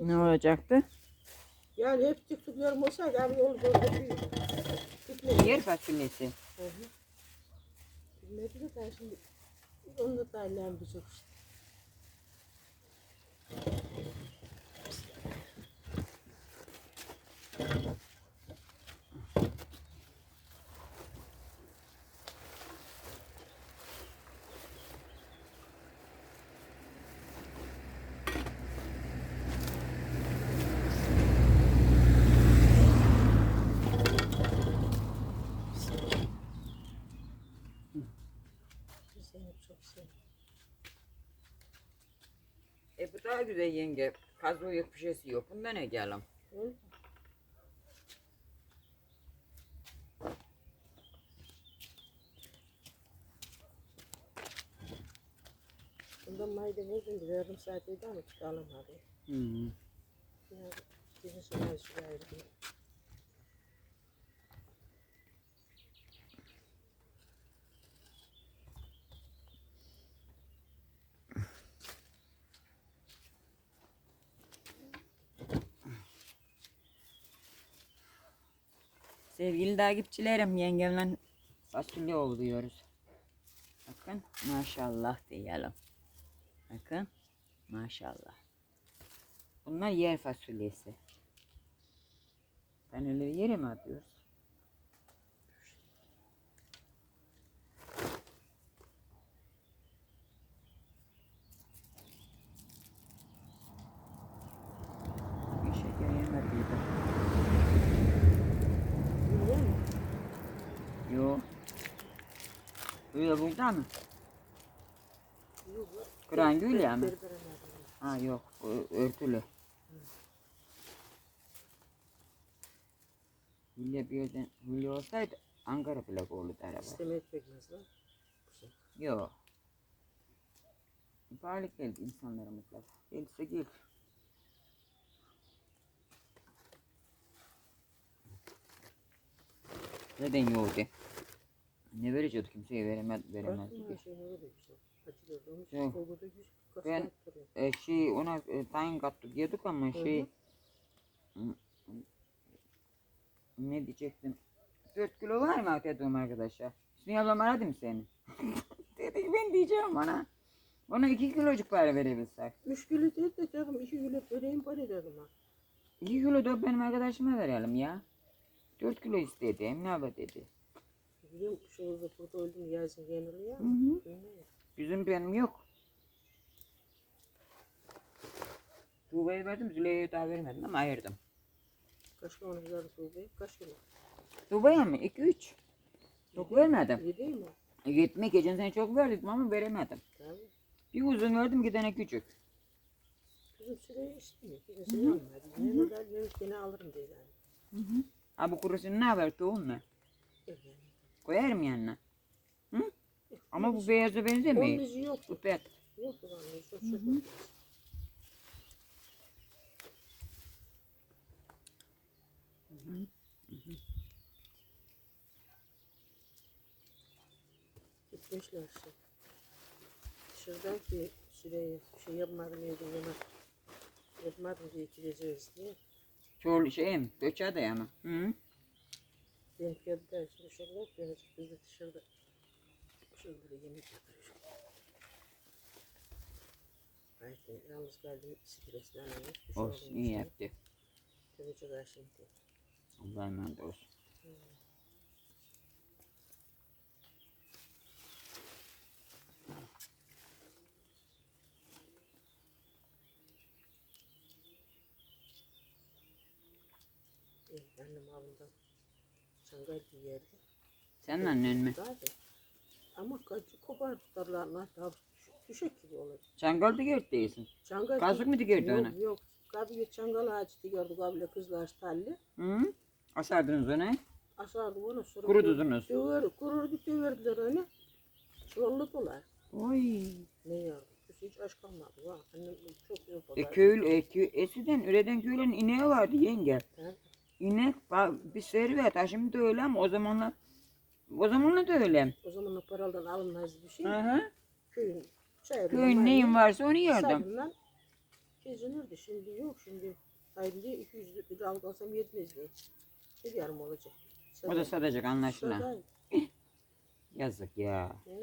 Ne olacaktı? Yani hep tık tıklıyorum olsaydı abi yolu doğru büyüyor. Gitmedi. Yer fasulyesi. Hı hı. Bilmedi de ben şimdi onu da değerlendirecek işte. Seni çok seviyorum. E bu daha güzel yenge. Fazla yok bir şeysi yok. Bunda ne gelem? Hı? Bundan maydanoz da yarım saatiydi ama hiç alamadı. Hı -hı. Yani bizim sonra Sevgili takipçilerim yengemle fasulye oluyoruz. Bakın maşallah diyelim. Bakın maşallah. Bunlar yer fasulyesi. Taneleri yere mi atıyoruz? Bir şeker yemediydim. Biliyor musun? Yo. Öyle burada mı? Kur'an gül nerede? Ha yok örtülü. Hülya bir yerden Hülya olsaydı Ankara plak olurdu araba. İstemek pekmez lan. Yok. Pahalı geldi insanlara mutlaka. Gelirse gelir. Neden yoktu? Ne vereceğiz kimseye veremez veremez. Öyle güzel. Ben-. E, şey ona e, tayin kattık yedik ama Hı şey ne diyecektim? 4 kilo var mı dedim arkadaşa. Hüsnü ablam aradı mı seni? Dedi ben diyeceğim ona. Ona 2 kilocuk para verebilsek. Üç kilo değil de dedim iki kilo vereyim bari dedim ha. 2 kilo da benim arkadaşıma verelim ya. 4 kilo istedi Emine abla dedi. Biliyorum şu orada burada öldüm yazın yeniliyor Hı. Öyle. Yüzüm benim yok. Tuğba'ya verdim Züleyha'ya daha vermedim ama ayırdım. Kaç kilo onu güzel tuğbayı? Kaç kilo? Tuğba'ya mı? 2-3. Çok vermedim. Yedi mi? Gitmek geçen sene çok verdim ama veremedim. Tabii. Bir uzun verdim gidene küçük. Bizim süreyi istemiyor. Bizim süreyi almadı. Yine de ben gene alırım diye yani. Ha bu kurusunu ne haber tohum mu? Yani. Koyarım yanına. Hı? Ama bu beyaza benzemiyor. Onun izi yok. Bu pek. Yok ulan. Çok çok. Gitmişler şey. Dışarıdan ki şuraya bir şey yapmadım evde yemek. Yapmadım diye gideceğiz diye. Çoğul şeyim. Göçe de ama. Hı? Benim köyde şimdi şurada yapıyoruz. Biz de dışarıda şurada yemek yapıyoruz. Belki yalnız geldim streslenmiş. Bir şey Olsun iyi yaptı. Dönecek ha şimdi. Allah'a emanet olsun. İyi, annem avından çangal giyerdi. Senin annen mi? Ama kaçı kopar tutarlar. Daha düşek gibi olur. Çangal da gört değilsin. Çangal Kazık mı dikerdi yok, ona? Yok. Kabile çangal ağacı dikerdi. Kabile kızlar talli. Hı? Asardınız onu. Asardı onu sonra. Kurudunuz. Döver, kururdu döverdiler onu. Yolladılar. Oy. Ne yardım? Hiç aç kalmadı. Annem çok iyi E köy, e, köy, eskiden üreden köylerin ineği vardı yenge. Ha? İnek ba- bir servet. Ha şimdi öyle ama o zamanlar o zamanlar da öyle. O zaman o paradan alınmaz bir şey. Hı hı. Köyün çayırından. Köyün neyin varsa onu yerdim. Sarımdan gezinirdi. Şimdi yok. Şimdi ayrıca 200 lira alıp alsam yetmez diye. Bir yarım olacak. O da satacak anlaşılan. Yazık ya. Ne?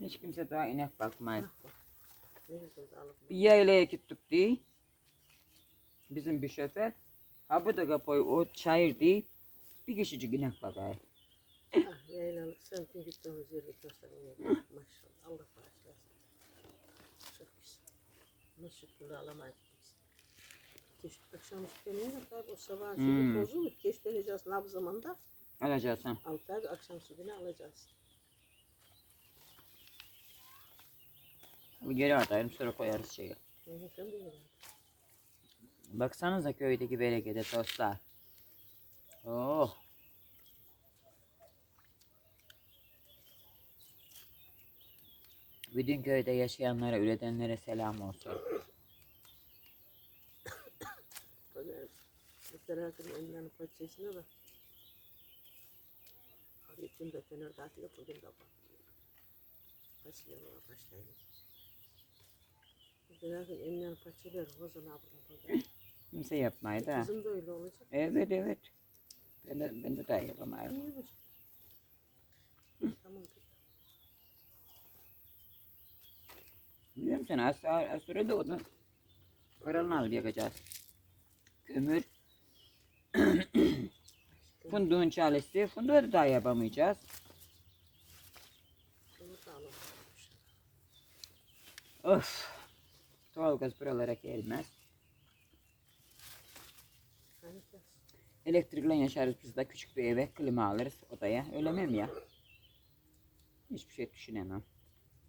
Hiç kimse daha inek bakmaz. Ah bak. Ne güzel alıp. Bir yaylaya gittik diye. Bizim bir şoför. Ha bu da kapıyı o çayır değil. Bir kişicik inek bakar. Ah yaylalık sen tüm gittiğimiz gösterin. Maşallah Allah bağışlasın. Çok güzel. Şükür alamayız akşam üstüne tabi o sabah Hmm. tozu geç döneceğiz nav zamanda. Alacaksın. Al tabi akşam sütünü alacağız. Geri atarım sonra koyarız şeyi. De yiyin. Baksanıza köydeki berekete dostlar. Oh. Bütün köyde yaşayanlara, üretenlere selam olsun. Böyle Muhterem'in elinden paçesine bak. Hariyetim de fener dağıtı yapıldım da bak. Fasulye var başlayın. Muhterem'in elinden paçeler o zaman ablam Kimse yapmayı da. Kızım da öyle olacak. Evet evet. Ben de, ben de daha yapamayım. İyi? Tamam. Biliyor musun? Az, az sonra doğdu. Paranı alıp yakacağız. Kömür. Funduğun çalıştı. Funduğu da daha yapamayacağız. Da. Of. Doğalgaz buralara gelmez. Hani kız? Elektrikle yaşarız biz de küçük bir eve klima alırız odaya. Öyle mi ya? Hiçbir şey düşünemem.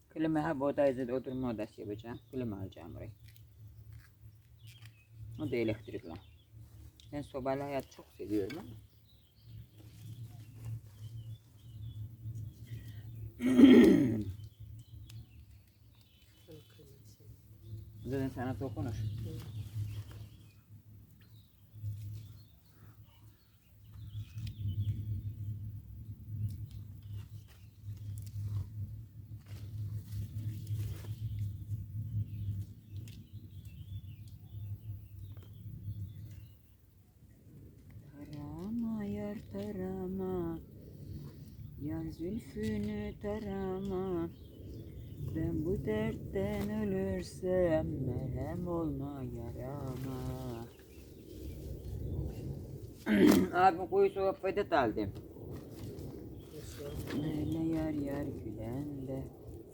Klima ha bu odayı da oturma odası yapacağım. Klima alacağım orayı. O da elektrikle. Ben sobayla hayat çok seviyorum ama. Zaten sana dokunur. Tarama yar zülfünü tarama Ben bu dertten ölürsem merhem olma yarama Abi kuyusu affedet aldım Nasıl? Öyle yar yar gülen de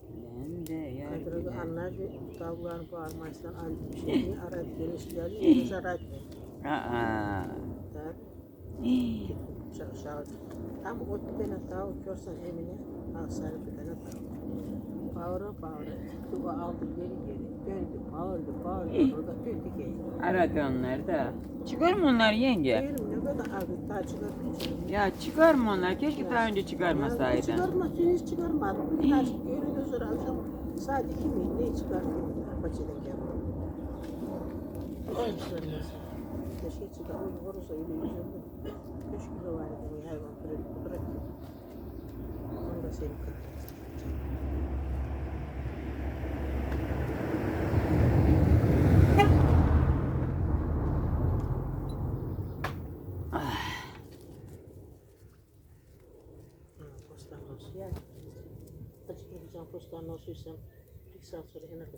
Gülen de yar gülen anlar bir tavuklarını bağırmazsan al bir şeyi aradı gelişleri yine aradı. Aa. Tabii. Şaşağı. Tam o tane tavuk görsen Emine al sarı bir tane tavuk. Bağıra bağıra çıktı o aldı geri geri döndü bağırdı bağırdı orada döndü geri. Aradı onlar da. Çıkar mı onlar yenge? Diyelim ne kadar aldı daha çıkartmayacak. Ya çıkar mı onlar? Keşke daha önce çıkarmasaydın. Çıkarmasın hiç çıkarmadım. Bir öğleden sonra akşam saat iki mi ne çıkarttı? Bahçeden geldi. Hiç çıkarmaz. Keşke çıkarmış olursa öyle yüzünde. Üç kilo vardı bu hayvan bırak bırak. Onu da senin kadar. Ha, postan olsun ya. Açık edeceğim postan olsuysam bir saat sonra hemen de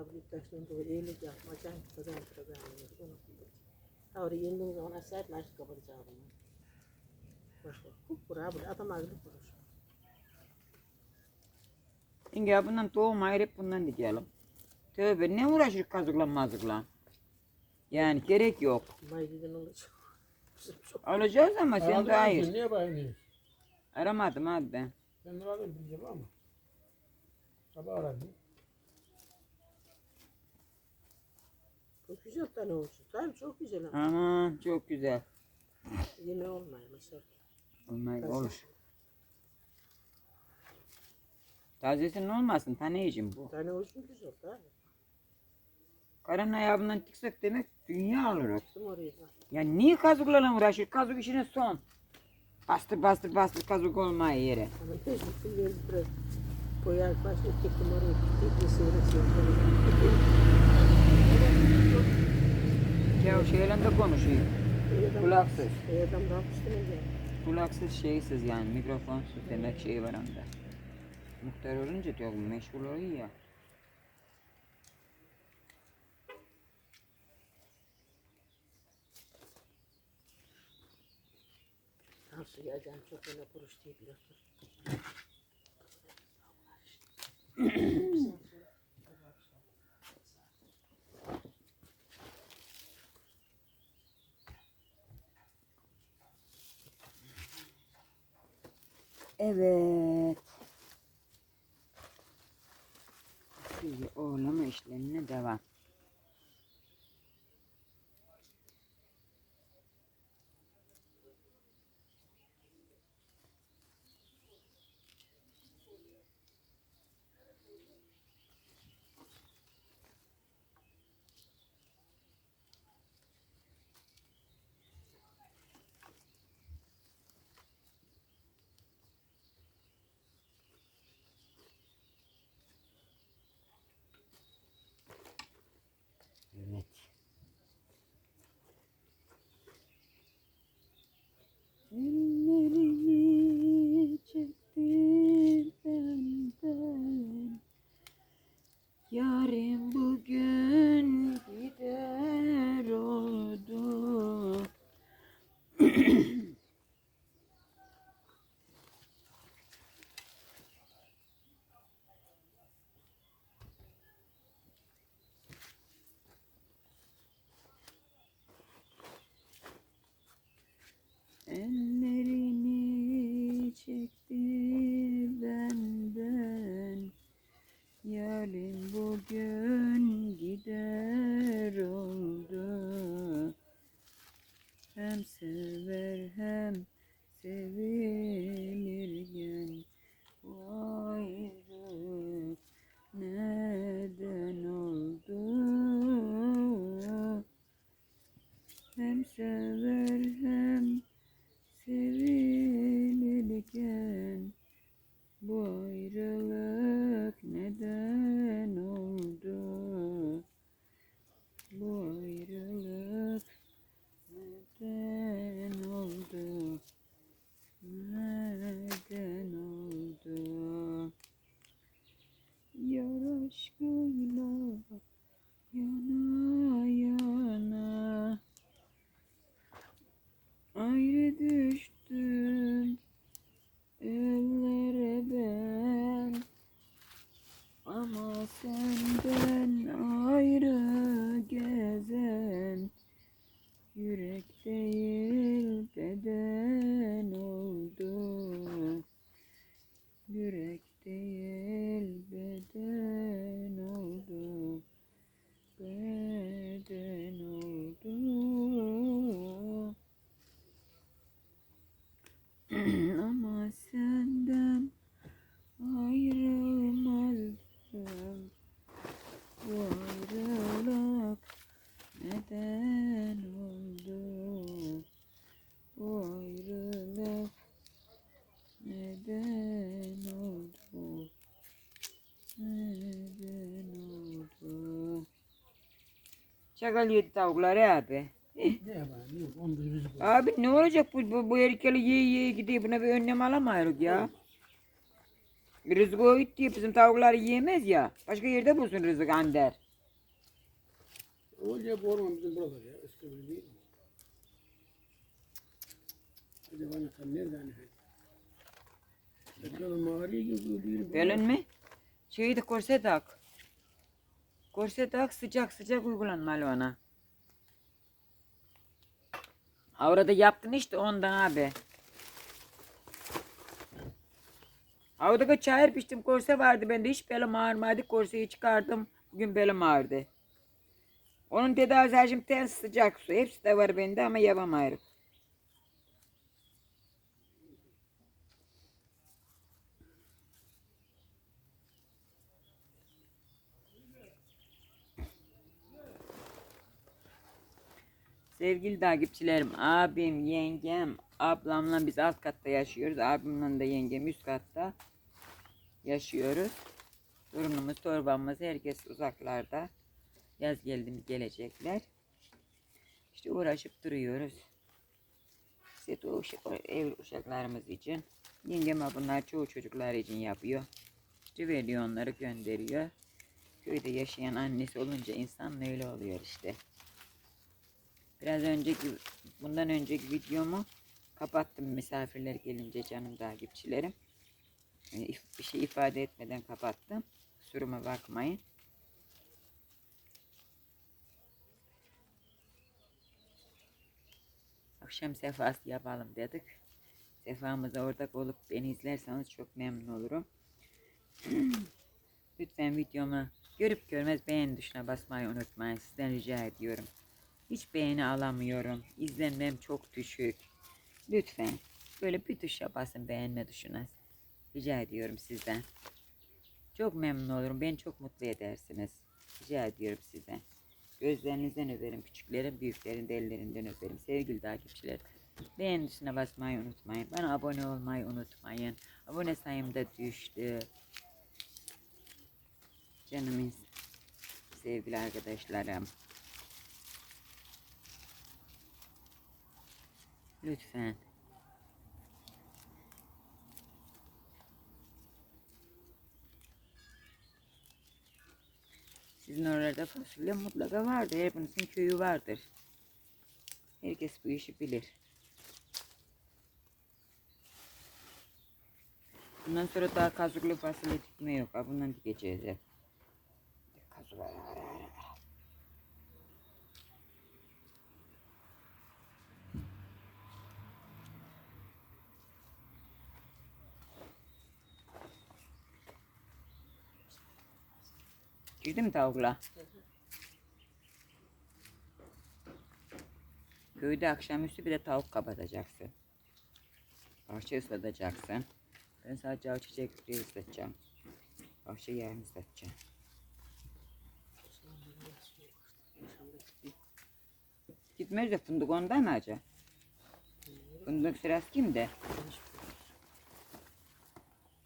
Abi taşın da eğilik yapmacan program programı yapıyorum. Orada yendiğim zaman aşağı etmez kapatacağım. Bak. Kupkuru abi adam ağırlı kurur. Yenge bundan tohum ayırıp bundan dikelim. Tövbe ne uğraşır kazıkla mazıkla. Yani gerek yok. Maydiden olacak. Alacağız ama sen de hayır. Niye bayılıyorsun? Aramadım abi ben. Ben de aradım diyeceğim ama. Sabah aradım. Çok güzel tane olsun. Tabii çok güzel ama. Aman çok güzel. Yeme olmuyor mesela. Olmay olur. Tazesinin olmasın taneyicim bu. Tane olsun güzel tabii. Karın ayağından çıksak demek dünya alırız. Gittim oraya. Ya niye kazıklarla uğraşır? Kazık işine son. Bastır bastır bastır kazık olmaya yere. Ama biraz boyar başta çektim oraya. Bir seyret Ya şeyle de konuşuyor. Kulaksız. Kulaksız şeysiz yani mikrofonsuz demek şey var onda. Muhtar olunca diyor meşgul oluyor ya. Nasıl geleceğim çok öyle kuruş değil biliyorsun. Evet. Şimdi oğlama işlemine devam. Ayrılık neden oldu Neden oldu Çakal yedi tavukları abi. Ne yapayım? Yok. Abi ne olacak bu, bu, bu erkekler yiye yiye gidiyor buna bir önlem alamayız ya. Rızık o it diye bizim tavuklar yiyemez ya. Başka yerde bulsun rızık ander. Öyle bu orman bizim buralar ya. Eski bir değil mi? Acaba ne kadar nereden ne? Tekrar mağaraya gibi. Belin mi? Şeyi de korse tak. Korse tak sıcak sıcak uygulanmalı ona. Orada yaptın işte ondan abi. Orada çayır piştim korse vardı bende hiç belim ağrımadı korseyi çıkardım bugün belim ağrıdı. Onun tedavisi şimdi ters sıcak su hepsi de var bende ama yapamayırım. Sevgili takipçilerim, abim, yengem, ablamla biz alt katta yaşıyoruz. Abimle de yengem üst katta yaşıyoruz. Durumumuz, torbamız herkes uzaklarda. Yaz geldi mi gelecekler. İşte uğraşıp duruyoruz. İşte o ev uşaklarımız için. Yengem bunlar çoğu çocuklar için yapıyor. İşte veriyor onları gönderiyor. Köyde yaşayan annesi olunca insan öyle oluyor işte. Biraz önceki, bundan önceki videomu kapattım misafirler gelince canım takipçilerim. E, if- Bir şey ifade etmeden kapattım. Kusuruma bakmayın. Akşam sefası yapalım dedik. Sefamıza ortak olup beni izlerseniz çok memnun olurum. Lütfen videomu görüp görmez beğen tuşuna basmayı unutmayın. Sizden rica ediyorum. Hiç beğeni alamıyorum. İzlenmem çok düşük. Lütfen böyle bir tuşa basın beğenme tuşuna. Rica ediyorum sizden. Çok memnun olurum. Beni çok mutlu edersiniz. Rica ediyorum sizden. Gözlerinizden öperim. Küçüklerin, büyüklerin de ellerinden öperim. Sevgili takipçiler. Beğen tuşuna basmayı unutmayın. Bana abone olmayı unutmayın. Abone sayım da düştü. Canımın sevgili arkadaşlarım. Lütfen. Sizin oralarda fasulye mutlaka vardır. Hepinizin köyü vardır. Herkes bu işi bilir. Bundan sonra daha kazıklı fasulye dikme yok. Bundan dikeceğiz hep. Kazık. Girdi mi tavukla? Köyde akşamüstü bir de tavuk kapatacaksın. Bahçe ıslatacaksın. Ben sadece o çiçekleri ıslatacağım. Bahçe yerini ıslatacağım. Gitmez de fındık onda mı acaba? Fındık sırası kimde?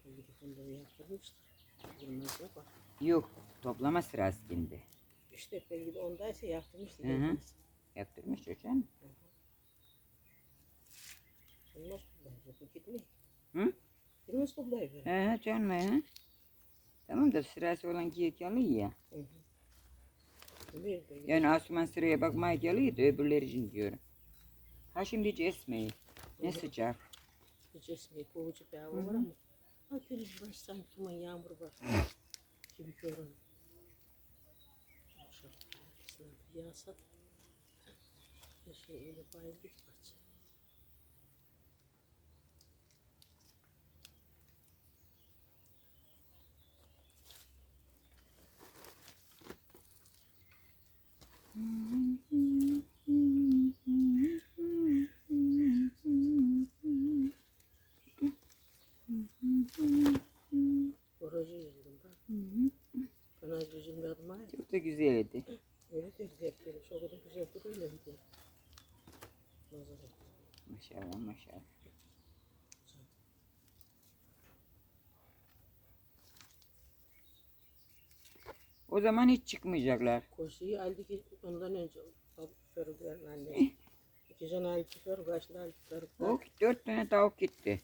De fındığı yaptırmıştır. Bilmez yok. Yok. Toplama sırası kimde? İşte belki de ondaysa yaptırmıştır. Hı hı. bilmez. Yaptırmış hocam. Bilmez toplayıcı. Bu gitmiyor. Hı? Bilmez toplayıcı. He canım he. Tamam da sırası olan giyik alıyor ya. Hı hı. Yani Asuman sıraya bakmaya geliyor da öbürleri için diyorum. Ha şimdi hiç esmeyi. Ne sıcak. Esmiyor. Kovucu bir hava Hı var hı. ama. Ha deniz baş sanki yağmur var. Gibi bir yağsa. Her şey öyle bayıldık bahçe. Oracı yüzünden ben. Ben az yüzümde adım da güzeldi. Öyle de hep böyle. O kadar güzel de. Nazarı. Maşallah maşallah. O zaman hiç çıkmayacaklar. Koşuyu aldı ki ondan önce Feruga'nın anne. İki can aldı Ferug açtı aldı Ferug. O dört tane tavuk gitti.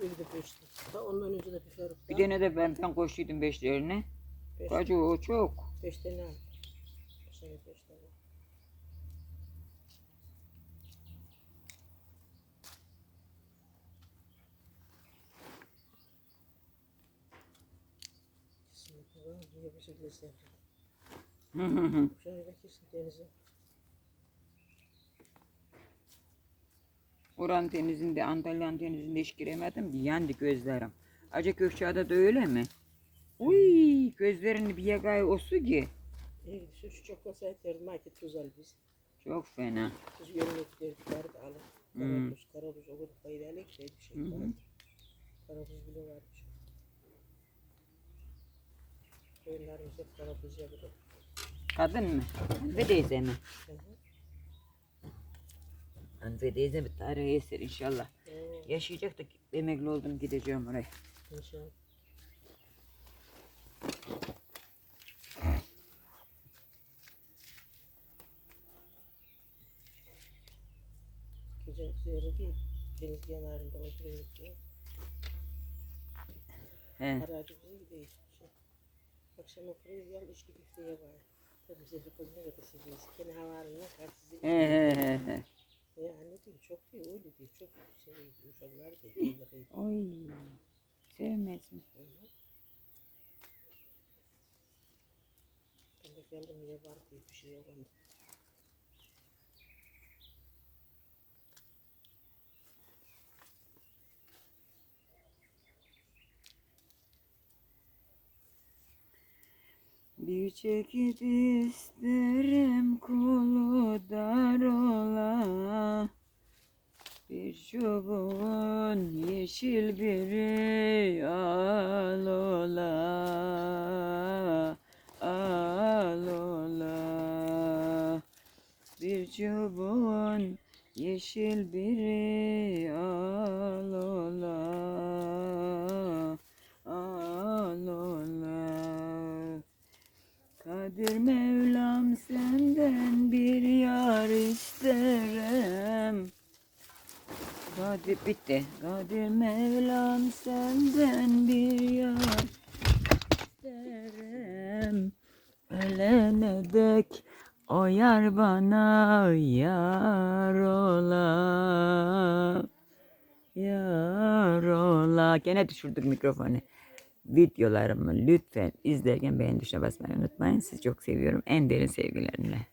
Bir de beşti. Ondan önce de bir Ferug. Bir tane de ben, ben koştuydum beşlerine. Beş, Bacı o çok. beş tane. Bu sene beş tane. Bu şekilde sevdim? Şöyle kesin denize. Oran denizinde, Antalya denizinde hiç giremedim. Yandı gözlerim. Acı Kökçeada da öyle mi? Gözlerini bir yakaya o su ki. İyi şu şu çok olsaydı derdim market tuz al biz. Çok fena. Tuz yönüne giderdik vardı alır. Hmm. Karaduz, karaduz o kadar faydalı ki şey bir şey. Hı. Karaduz bile varmış. Koyunlarımız hep karaduz yapıyor. Kadın mı? Ve teyze mi? Hı hı. Hanife teyze bir tarihe eser inşallah. Oo, Yaşayacak da emekli oldum gideceğim oraya. inşallah. Üzeri değil. Deniz kenarında oturuyoruz diye. He. Aracı bize gidiyor hiçbir şey. Akşam oturuyor yan içli köfteye var. Tabii sizi kızına da sizi. Kendi havarına karşı sizi. He he he he. Ya anne diyor çok değil öyle değil. Çok şey uşaklar da değil. Oy. Sevmez mi? Ben de kendim niye var diye bir şey yok Bir çekit isterim kolu dar ola. Bir çubuğun yeşil biri al ola. Al ola. Bir çubuğun yeşil biri al ola Al ola Kadir Mevlam senden bir yar isterim. Kadir bitti. Kadir Mevlam senden bir yar isterim. Ölene dek o yar bana yar ola. Yar ola. Gene düşürdük mikrofonu videolarımı lütfen izlerken beğen tuşuna basmayı unutmayın. Sizi çok seviyorum. En derin sevgilerimle.